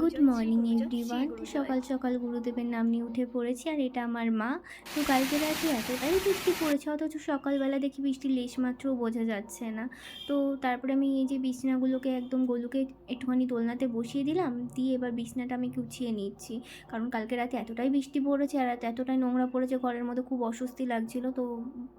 Good morning everyone সকাল সকাল গুরুদেবের নাম নিয়ে উঠে পড়েছি, আর এটা আমার মা। তো কালকে রাতে এতটাই বৃষ্টি পড়েছে, অথচ সকালবেলা দেখি বৃষ্টির লেশ মাত্রও বোঝা যাচ্ছে না। তো তারপরে আমি এই যে বিছনাগুলোকে একদম গোলুকে একটুখানি দোলনাতে বসিয়ে দিলাম, দিয়ে এবার বিছনাটা আমি গুছিয়ে নিচ্ছি। কারণ কালকে রাতে এতটাই বৃষ্টি পড়েছে, আর এতটাই নোংরা পড়েছে, ঘরের মধ্যে খুব অস্বস্তি লাগছিল। তো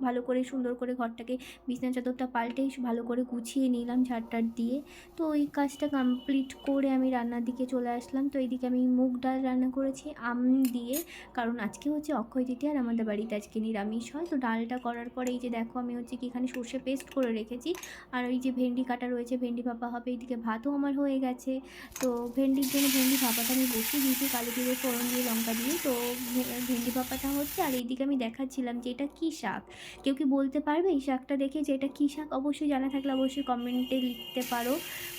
ভালো করে সুন্দর করে ঘরটাকে বিছনা চাদরটা পাল্টে ভালো করে গুছিয়ে নিলাম ঝাড়টার দিয়ে। তো ওই কাজটা কমপ্লিট করে আমি রান্নার দিকে চলে আসলাম। তো এইদিকে আমি মুগ ডাল রান্না করেছি, আম দিয়ে। কারণ আজকে হচ্ছে অক্ষয় তৃতীয়া আর আমাদের বাড়িতে আজকে নিরামিষ হয়। তো ডালটা করার পরে এই যে দেখো আমি হচ্ছে কি এখানে সর্ষে পেস্ট করে রেখেছি। আর ওই যে ভেন্ডি কাটা রয়েছে, ভেন্ডি ভাপা হবে এইদিকে ভাতও আমার হয়ে গেছে। তো ভেন্ডির জন্য ভেন্ডি ভাপাটা আমি বসিয়ে দিয়েছি, কালো জিরে, ফোড়ন দিয়ে, লঙ্কা দিয়ে। তো ভেন্ডি ভাপাটা হচ্ছে, আর এইদিকে আমি দেখাচ্ছিলাম যে এটা কী শাক। কেউ কি বলতে পারবে এই শাকটা দেখে যে এটা কী শাক? অবশ্যই জানা থাকলে অবশ্যই কমেন্টে লিখতে পারো,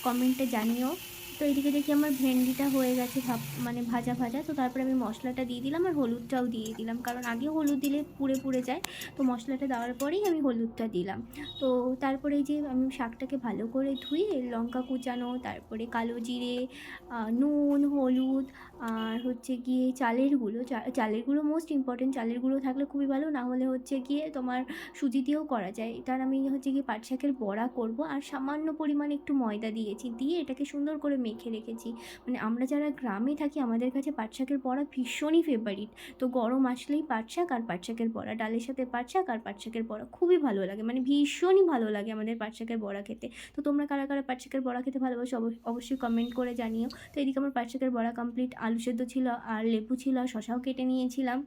কমেন্টে জানিও। তো এদিকে দেখি আমার ভেন্ডিটা হয়ে গেছে ভাপ মানে ভাজা ভাজা। তো তারপরে আমি মশলাটা দিয়ে দিলাম আর হলুদটাও দিয়ে দিলাম। কারণ আগে হলুদ দিলে পুড়ে পুড়ে যায়। তো মশলাটা দেওয়ার পরেই আমি হলুদটা দিলাম। তো তারপরে যে আমি শাকটাকে ভালো করে ধুয়ে লঙ্কা কুচানো, তারপরে কালো জিরে নুন, হলুদ, আর হচ্ছে গিয়ে চালের গুঁড়ো। চালের গুঁড়ো মোস্ট ইম্পর্টেন্ট চালের গুঁড়ো থাকলে খুবই ভালো। না হলে হচ্ছে গিয়ে তোমার সুজি দিয়েও করা যায়। তার আমি হচ্ছে গিয়ে পাট শাকের বড়া করব। আর সামান্য পরিমাণে একটু ময়দা দিয়েছি। দিয়ে এটাকে সুন্দর করে মেখে রেখেছি। মানে আমরা যারা গ্রামে থাকি, আমাদের কাছে পাট শাকের বড়া ভীষণই ফেভারিট তো গরম আসলেই পাট শাক আর পাট শাকের বড়া। ডালের সাথে পাট শাক আর পাট শাকের বড়া খুবই ভালো লাগে। মানে ভীষণই ভালো লাগে আমাদের পাটশাকের বড়া খেতে। তো তোমরা কারা কারা পাট শাকের বড়া খেতে ভালোবাসো অবশ্য- অবশ্যই কমেন্ট করে জানিও। তো এদিকে আমার পাট শাকের বড়া কমপ্লিট আলু সেদ্ধ ছিল আর লেবু ছিল, শশাও কেটে নিয়েছিলাম।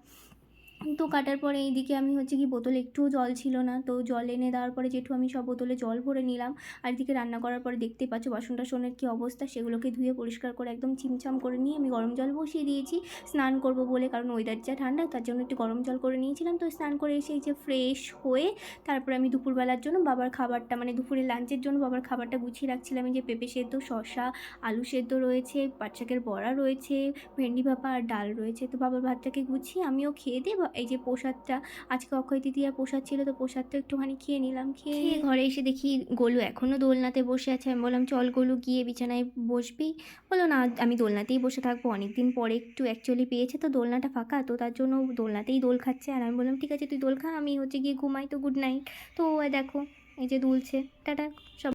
তো কাটার পরে এইদিকে আমি হচ্ছে কি বোতলে একটুও জল ছিল না। তো জল এনে দেওয়ার পরে জেঠু আমি সব বোতলে জল ভরে নিলাম। আর এদিকে রান্না করার পরে দেখতেই পাচ্ছ বাসন টাসনের কী অবস্থা। সেগুলোকে ধুয়ে পরিষ্কার করে একদম চিমচাম করে নিয়ে আমি গরম জল বসিয়ে দিয়েছি। স্নান করব বলে, কারণ ওয়েদার যা ঠান্ডা, তার জন্য একটু গরম জল করে নিয়েছিলাম। তো স্নান করে এসে এই যে ফ্রেশ হয়ে তারপরে আমি দুপুরবেলার জন্য বাবার খাবারটা মানে দুপুরে লাঞ্চের জন্য বাবার খাবারটা গুছিয়ে রাখছিলাম। যে পেঁপে সেদ্ধ, শসা, আলু সেদ্ধ রয়েছে পাট শাকের বড়া রয়েছে, ভেন্ডি ভাপা আর ডাল রয়েছে। তো বাবার ভাতটাকে গুছিয়ে আমিও খেয়ে দিয়ে এই যে প্রসাদটা আজকে অক্ষয় তৃতীয়ার প্রসাদ ছিল তো প্রসাদটা একটুখানি খেয়ে নিলাম খেয়ে নিয়ে ঘরে এসে দেখি গোলু এখনও দোলনাতে বসে আছে। আমি বললাম চল গোলু গিয়ে বিছানায় বসবি। বলো না আমি দোলনাতেই বসে থাকব। অনেক দিন পরে একটু অ্যাকচুয়ালি পেয়েছে তো দোলনাটা ফাঁকা তো তার জন্য দোলনাতেই দোল খাচ্ছে। আর আমি বললাম ঠিক আছে তুই দোল খা আমি হচ্ছে গিয়ে ঘুমাই তো গুড নাইট তো দেখো এই যে দুলছে। টাটা সব